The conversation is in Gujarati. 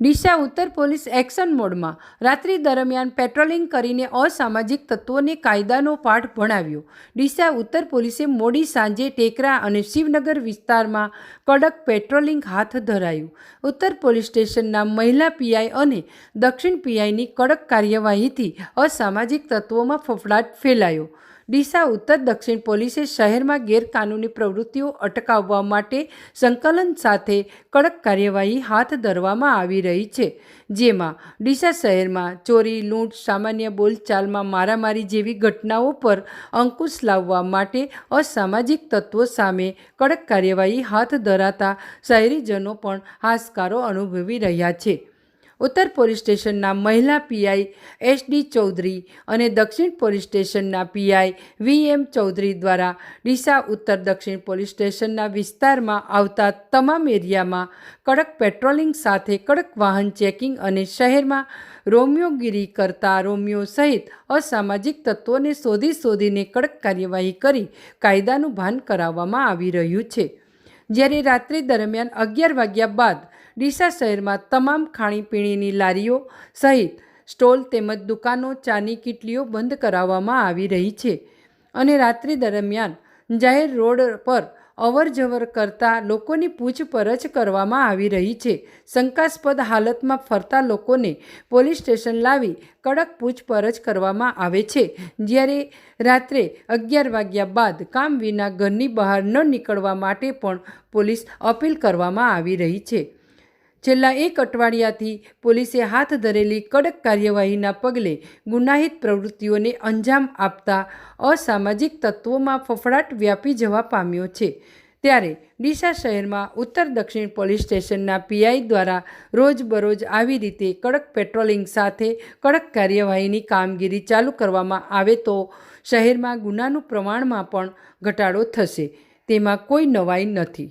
ડીસા ઉત્તર પોલીસ એક્શન મોડમાં રાત્રિ દરમિયાન પેટ્રોલિંગ કરીને અસામાજિક તત્વોને કાયદાનો પાઠ ભણાવ્યો. ડીસા ઉત્તર પોલીસે મોડી સાંજે ટેકરા અને શિવનગર વિસ્તારમાં કડક પેટ્રોલિંગ હાથ ધરાયું. ઉત્તર પોલીસ સ્ટેશનના મહિલા પીઆઈ અને દક્ષિણ પીઆઈની કડક કાર્યવાહીથી અસામાજિક તત્વોમાં ફફડાટ ફેલાયો. ડીસા ઉત્તર દક્ષિણ પોલીસે શહેરમાં ગેરકાનૂની પ્રવૃત્તિઓ અટકાવવા માટે સંકલન સાથે કડક કાર્યવાહી હાથ ધરવામાં આવી રહી છે, જેમાં ડીસા શહેરમાં ચોરી, લૂંટ, સામાન્ય બોલચાલમાં મારામારી જેવી ઘટનાઓ પર અંકુશ લાવવા માટે અસામાજિક તત્વો સામે કડક કાર્યવાહી હાથ ધરાતા શહેરીજનો પણ હાશકારો અનુભવી રહ્યા છે. ઉત્તર પોલીસ સ્ટેશનના મહિલા પીઆઈ એસ ડી ચૌધરી અને દક્ષિણ પોલીસ સ્ટેશનના પીઆઈ વી એમ ચૌધરી દ્વારા ડીસા ઉત્તર દક્ષિણ પોલીસ સ્ટેશનના વિસ્તારમાં આવતા તમામ એરિયામાં કડક પેટ્રોલિંગ સાથે કડક વાહન ચેકિંગ અને શહેરમાં રોમિયોગીરી કરતા રોમિયો સહિત અસામાજિક તત્વોને શોધી શોધીને કડક કાર્યવાહી કરી કાયદાનું ભાન કરાવવામાં આવી રહ્યું છે. જ્યારે રાત્રિ દરમિયાન અગિયાર વાગ્યા બાદ ડીસા શહેરમાં તમામ ખાણીપીણીની લારીઓ સહિત સ્ટોલ તેમજ દુકાનો, ચાની કીટલીઓ બંધ કરાવવામાં આવી રહી છે અને રાત્રિ દરમિયાન જાહેર રોડ પર અવરજવર કરતા લોકોની પૂછપરછ કરવામાં આવી રહી છે. શંકાસ્પદ હાલતમાં ફરતા લોકોને પોલીસ સ્ટેશન લાવી કડક પૂછપરછ કરવામાં આવે છે. જ્યારે રાત્રે અગિયાર વાગ્યા બાદ કામ વિના ઘરની બહાર ન નીકળવા માટે પણ પોલીસ અપીલ કરવામાં આવી રહી છે. છેલ્લા એક અઠવાડિયાથી પોલીસે હાથ ધરેલી કડક કાર્યવાહીના પગલે ગુનાહિત પ્રવૃત્તિઓને અંજામ આપતા અસામાજિક તત્વોમાં ફફડાટ વ્યાપી જવા પામ્યો છે. ત્યારે ડીસા શહેરમાં ઉત્તર દક્ષિણ પોલીસ સ્ટેશનના પીઆઈ દ્વારા રોજબરોજ આવી રીતે કડક પેટ્રોલિંગ સાથે કડક કાર્યવાહીની કામગીરી ચાલુ કરવામાં આવે તો શહેરમાં ગુનાનું પ્રમાણમાં પણ ઘટાડો થશે. તેમાં કોઈ નવાઈ નથી.